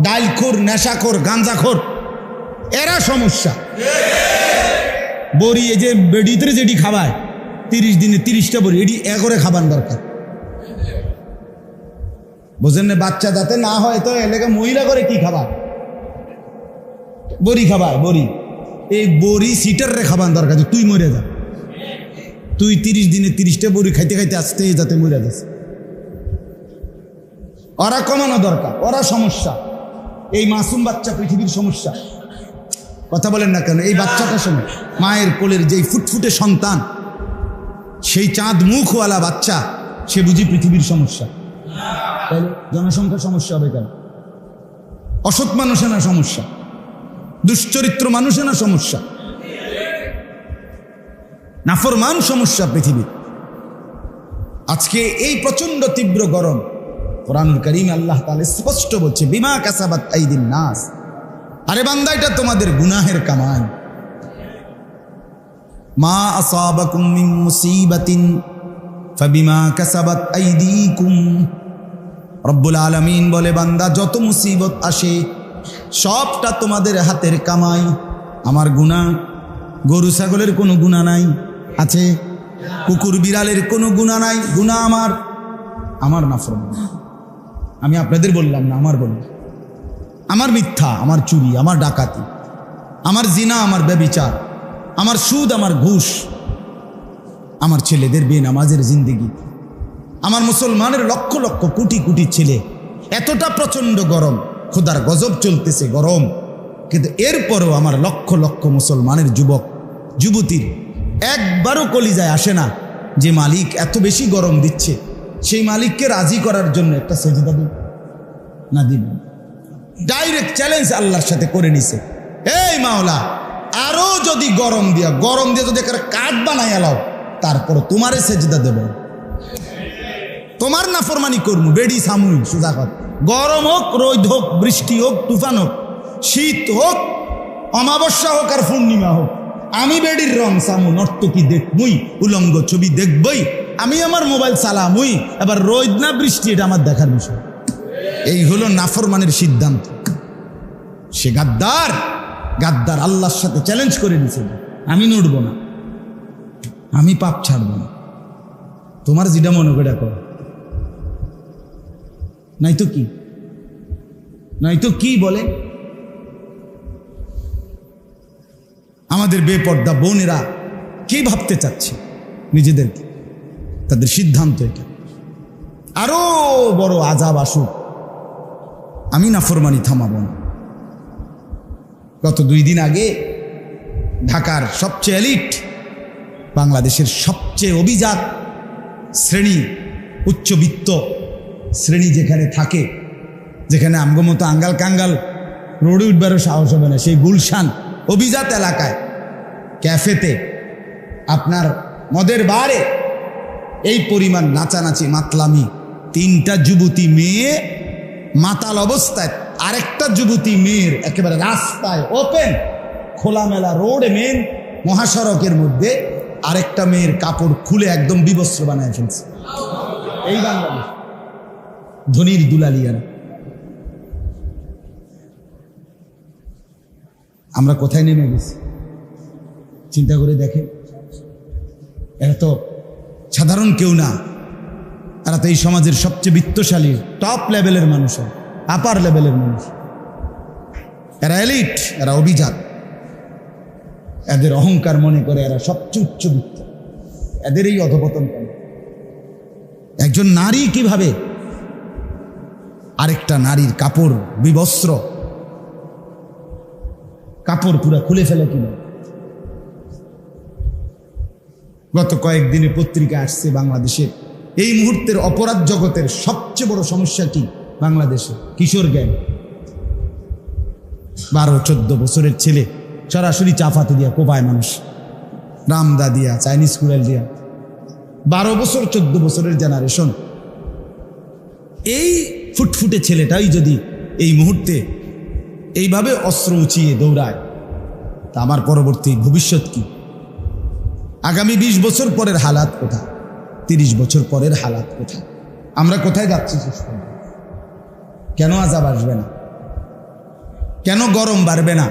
ডাইলখোর নেশাখোর গাঞ্জাখোর এরা সমস্যা। বড়ি এই যে বেডিতে যেটি খাবায়, তিরিশ দিনে তিরিশটা বড়ি, এটি একরে খাবার দরকার। বোঝেন না, বাচ্চা যাতে না হয় তো এলাকা মহিলা করে কি খাবার? বড়ি খাবার বড়ি। এই বড়ি সিটারে খাবার দরকার তুই মরে যা। তুই তিরিশ দিনে তিরিশটা বড়ি খাইতে খাইতে আসতে যাতে মরে যাস। ওরা কমানো দরকার, ওরা সমস্যা। এই মাসুম বাচ্চা পৃথিবীর সমস্যা। কথা বলেন না কেন, এই বাচ্চাটা সময় মায়ের কোলের যেই ফুটফুটে সন্তান, সেই চাঁদ মুখওয়ালা বাচ্চা, সে বুঝি পৃথিবীর সমস্যা। তাহলে জনসংখ্যার সমস্যা হবে কেন? অসৎ মানুষের না সমস্যা? দুশ্চরিত্র মানুষে না সমস্যা? নাফরমান সমস্যা পৃথিবীর। আজকে এই প্রচণ্ড তীব্র গরম কোরআনুল করিম আল্লাহ তাআলা স্পষ্ট বলছে, বিমা কাসাবাত আইদিন নাস। আরে বান্দা, এটা তোমাদের গুনাহের কামাই। মা আসাবাকুম মিন মুসিবাতিন, ফাবিমা কাসাবাত আইদিকুম। রব্বুল আলামিন বলে, বান্দা, যত মুসিবত আসে, সবটা তোমাদের হাতের কামাই। আমার গুণা গরু, ছাগলের কোনো গুণা নাই, আছে। কুকুর, বিড়ালের কোনো গুণা নাই গুণা আমার। আমার নাফরমান। আমি আপনাদের বললাম না, আমার বললাম। আমার মিথ্যা, আমার চুরি, আমার ডাকাতি, আমার জিনা, আমার ব্যবিচার, আমার সুদ, আমার ঘুষ, আমার ছেলেদের বেনামাজের জিন্দিগি, আমার মুসলমানের লক্ষ লক্ষ কোটি কোটি ছেলে, এতটা প্রচণ্ড গরম, খোদার গজব চলতেছে গরম, কিন্তু এরপরও আমার লক্ষ লক্ষ মুসলমানের যুবক, যুবতীর একবারও কলিজায় আসে না যে মালিক এত বেশি গরম দিচ্ছে। সেই মালিককে রাজি করার জন্য একটা সেজদা দিন না দিন ডাইরেক্ট চ্যালেঞ্জ আল্লাহর সাথে করে নিছে। এই মাওলা, আরও যদি গরম দিয়া, গরম দিয়ে যদি একটা কাঠ বানাই এলাও তারপর তোমারে সেজদা দেব। তোমার নাফরমানি করব বেডি সামুই সোজা গরম হোক, রোদ হোক, বৃষ্টি হোক, তুফান হোক, শীত হোক, অমাবস্যা হোক আর পূর্ণিমা হোক, আমি বেডির রং সামু, নর্তকি দেখবই, উলঙ্গ ছবি দেখবই আমি আমার মোবাইল চালামুই। এবার রোদ না বৃষ্টি, এটা আমার দেখার বিষয়। এই হলো নাফরমানের সিদ্ধান্ত। সে গাদ্দার গাদ্দার আল্লাহর সাথে চ্যালেঞ্জ করে দিছে আমি নড়ব না। আমি পাপ ছাড়ব না। তোমার যেটা মনে করে করো। নাই তো কি? নাই তো কি বলে? আমাদের বেপর্দা বোনেরা কি ভাবতে চাচ্ছে নিজেদেরকে? তাদের সিদ্ধান্ত এটা। আরও বড় আজাব আসুক। আমি নাফরমানি থামাবো না। গত দুই দিন আগে ঢাকার সবচেয়ে এলিট, বাংলাদেশের সবচেয়ে অভিজাত শ্রেণি উচ্চবিত্ত শ্রেণি যেখানে থাকে, যেখানে আমগো মতো আঙ্গাল কাঙ্গাল রোডে উঠবারও সাহস হবে না। সেই গুলশান অভিজাত এলাকায়, ক্যাফেতে আপনার মদের বারে এই পরিমাণ নাচানাচি, মাতলামি। তিনটা যুবতী মেয়ে মাতাল অবস্থায়, আরেকটা যুবতী মেয়ের একেবারে রাস্তায় ওপেন খোলামেলা রোড মেন মহাসড়কের মধ্যে আরেকটা মেয়ের কাপড় খুলে একদম বিবস্ত্র বানায় ফেলছে। এই বাংলাদেশ। ধনির দুলালিয়ারা। আমরা কোথায় নেমে গেছি? চিন্তা করে দেখে এরা তো সাধারণ কেউ না। এরা তো এই সমাজের সবচেয়ে বিত্তশালী টপ লেভেলের মানুষ আপার লেভেলের মানুষ। এরা এলিট এরা অভিজাত। এদের অহংকার মনে করে এরা সবচেয়ে উচ্চবিত্ত এদের এই অধপতন করে একজন নারী কীভাবে? আরেকটা নারীর কাপড় বিবস্ত্র। কাপড় পুরা খুলে ফেলে কিনা গত কয়েকদিনে পত্রিকা আসছে বাংলাদেশের এই মুহূর্তের অপরাধ জগতের সবচেয়ে বড় সমস্যা কি বাংলাদেশে? কিশোর জ্ঞান বারো, চোদ্দ বছরের ছেলে, সরাসরি চাফাতে দিয়া কোপায় মানুষ। রামদা দিয়া, চাইনিজ কুড়াল দিয়া। বারো বছর, চোদ্দ বছরের জেনারেশন এই ফুটফুটে ছেলেটাই যদি এই মুহূর্তে এইভাবে অস্ত্র উঁচিয়ে দৌড়ায়, তা আমার পরবর্তী ভবিষ্যৎ কি? আগামী ২০ বছর পরের হালাত কোথায়? তিরিশ বছর পরের হালাত কোথায়? আমরা কোথায় যাচ্ছি? কেন আজাব আসবে না? কেন গরম বাড়বে না?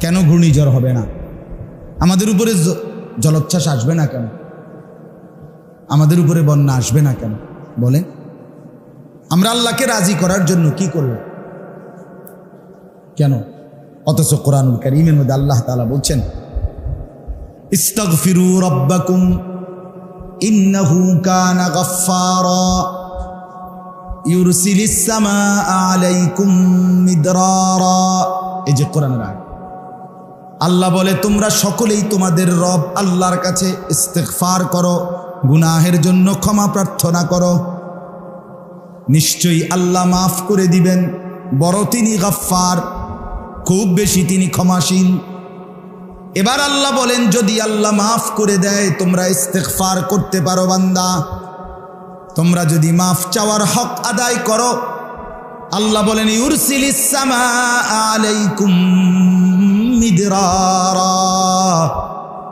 কেন ঘূর্ণিঝড় হবে না? আমাদের উপরে জলোচ্ছ্বাস আসবে না কেন? আমাদের উপরে বন্যা আসবে না কেন? বলেন। আমরা আল্লাহকে রাজি করার জন্য কি করব? কেন? অথচ কোরআনুল করিমের মধ্যে আল্লাহ তাআলা বলছেন ইস্তাগফিরু রাব্বাকুম ইন্নাহু কানা গাফফারা ইউরসিলিস সামাআ আলাইকুম মিদরারা। এই যে কোরআনের আয়াত। আল্লাহ বলে, তোমরা সকলেই তোমাদের রব আল্লাহর কাছে ইস্তেগফার করো, গুনাহের জন্য ক্ষমা প্রার্থনা করো। নিশ্চয়ই আল্লাহ মাফ করে দিবেন। বড় তিনি গাফফার, খুব বেশি তিনি ক্ষমাশীল। এবার আল্লাহ বলেন যদি আল্লাহ মাফ করে দেয় তোমরা ইস্তেগফার করতে পারো বান্দা। তোমরা যদি মাফ চাওয়ার হক আদায় করো। আল্লাহ বলেন মিদরারা।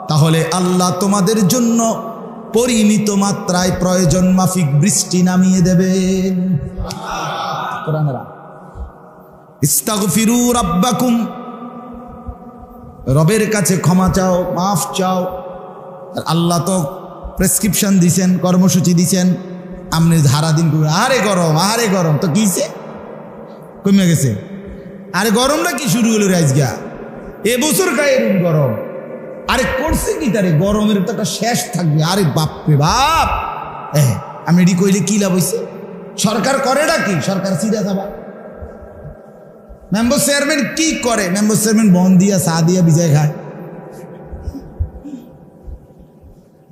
তাহলে আল্লাহ তোমাদের জন্য পরিমিত মাত্রায় প্রয়োজন মাফিক বৃষ্টি নামিয়ে দেবেন। ইস্তাগফিরু রাব্বাকুম। রবের কাছে ক্ষমা চাও, মাফ চাও। আর আল্লাহ তো প্রেসক্রিপশন দিছেন, কর্মসূচি দিছেন। আপনি ধারা দিন আরে গরম আরে গরম। তো কিছে কমে গেছে। আরে গরমটা কি শুরু হলো রাজগা এ বছর গায়ে গরম। আরে করছে কি তারে? গরমের তো একটা শেষ থাকবে। আরে বাপরে বাপ। এ আমি এটি কইলে কি লাভ হইছে? সরকার করেটা কি সরকার সিধা যাবা মেম্বার চেয়ারম্যান কি করে? মেম্বার চেয়ারম্যান বন দিয়া, চা দিয়া বিজয় খায়।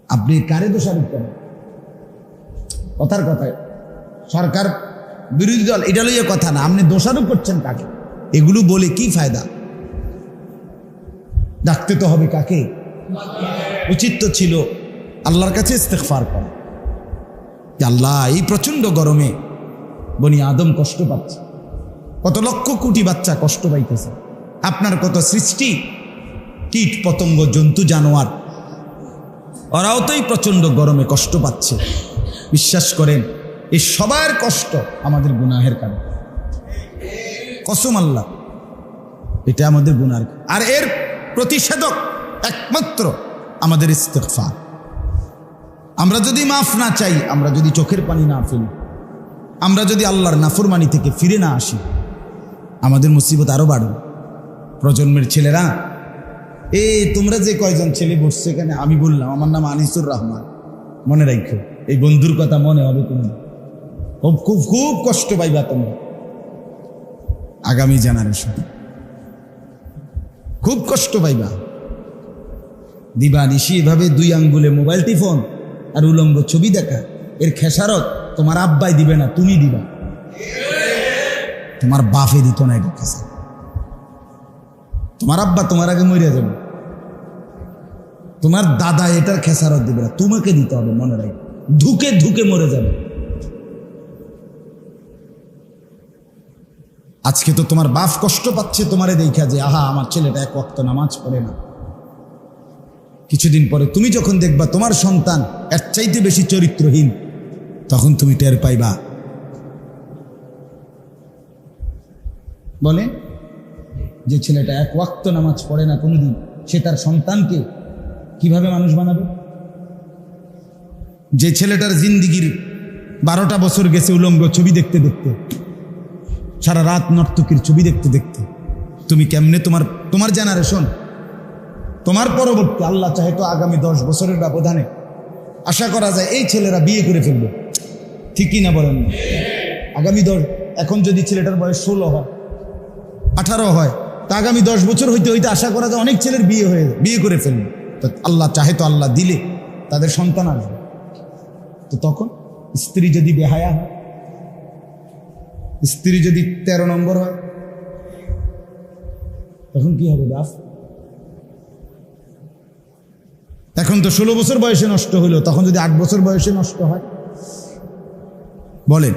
আপনি কারে দোষারোপ করেন? কথার কথায়। সরকার বিরোধী দল, এটা লইয়ে কথা না। আপনি দোষারোপ করছেন কাকে? এগুলো বলে কি ফায়দা? ডাকতে তো হবে কাকে? উচিত তো ছিল আল্লাহর কাছে ইস্তেগফার করা। আল্লাহ এই প্রচণ্ড গরমে বনি আদম কষ্ট পাচ্ছে। কত লক্ষ কোটি বাচ্চা কষ্ট পাইতেছে। আপনার কত সৃষ্টি? কীট পতঙ্গ, জন্তু, জানোয়ার। ওরাও তো এই প্রচণ্ড গরমে কষ্ট পাচ্ছে। বিশ্বাস করেন এই সবার কষ্ট আমাদের গুনাহের কারণে। কসম আল্লাহ, এটা আমাদের গুনার আর এর প্রতিষেধক একমাত্র আমাদের ইস্তেকফার আমরা যদি মাফ না চাই, আমরা যদি চোখের পানি না ফেলি, আমরা যদি আল্লাহর নাফরমানি থেকে ফিরে না আসি আমাদের মুসিবত আরও বাড়বে প্রজন্মের ছেলেরা, এ, তোমরা যে কয়জন ছেলে বসছে এখানে? আমি বললাম, আমার নাম আনিসুর রহমান। মনে রাখো এই বন্ধুর কথা মনে হবে তুমি। খুব খুব খুব কষ্ট পাইবা তোমরা আগামী জেনারেশন খুব কষ্ট পাইবা। দিবা নিশি এভাবে দুই আঙ্গুলে মোবাইল টিফোন আর উলঙ্গ ছবি দেখা, এর খেসারত তোমার আব্বাই দিবে না, তুমি দিবা। তোমার বাফে দিত না এটা খেসার তোমার আব্বা তোমার আগে মরিয়া যাবে। তোমার দাদা এটার খেসারত দিবে না, তোমাকে দিতে হবে মনে রাখ ধুকে ধুকে মরে যাবে। আজকে তো তোমার বাপ কষ্ট পাচ্ছে তোমারে দেখা যে, আহা, আমার ছেলেটা এক ওয়াক্ত নামাজ পড়ে না। কিছুদিন পরে তুমি যখন দেখবা তোমার সন্তান এর চাইতে বেশি চরিত্রহীন, তখন তুমি টের পাইবা বলে যে ছেলেটা এক ওয়াক্ত নামাজ পড়ে না কোনোদিন, সে তার সন্তানকে কীভাবে মানুষ বানাবে? যে ছেলেটার জিন্দিগির বারোটা বছর গেছে উলঙ্গ ছবি দেখতে দেখতে, সারা রাত নর্তকীর ছবি দেখতে দেখতে, তুমি কেমনে তোমার তোমার জেনারেশন তোমার পরবর্তী, আল্লাহ চাহে তো আগামী দশ বছরের ব্যবধানে আশা করা যায় এই ছেলেরা বিয়ে করে ফেলবে। ঠিকই না বলেন? আগামী দশ, এখন যদি ছেলেটার বয়স ষোলো হয় আঠারো হয়। তা আগামী দশ বছর হইতে হইতে আশা করা যায় অনেক ছেলের বিয়ে হয়ে বিয়ে করে ফেলবে। তো আল্লাহ চাহে তো আল্লাহ দিলে তাদের সন্তান আসবে। তো তখন স্ত্রী যদি বেহায়া হয়, স্ত্রী যদি তেরো নম্বর হয়, তখন কি হবে দাস এখন তো ষোলো বছর বয়সে নষ্ট হইল, তখন যদি আট বছর বয়সে নষ্ট হয়, বলেন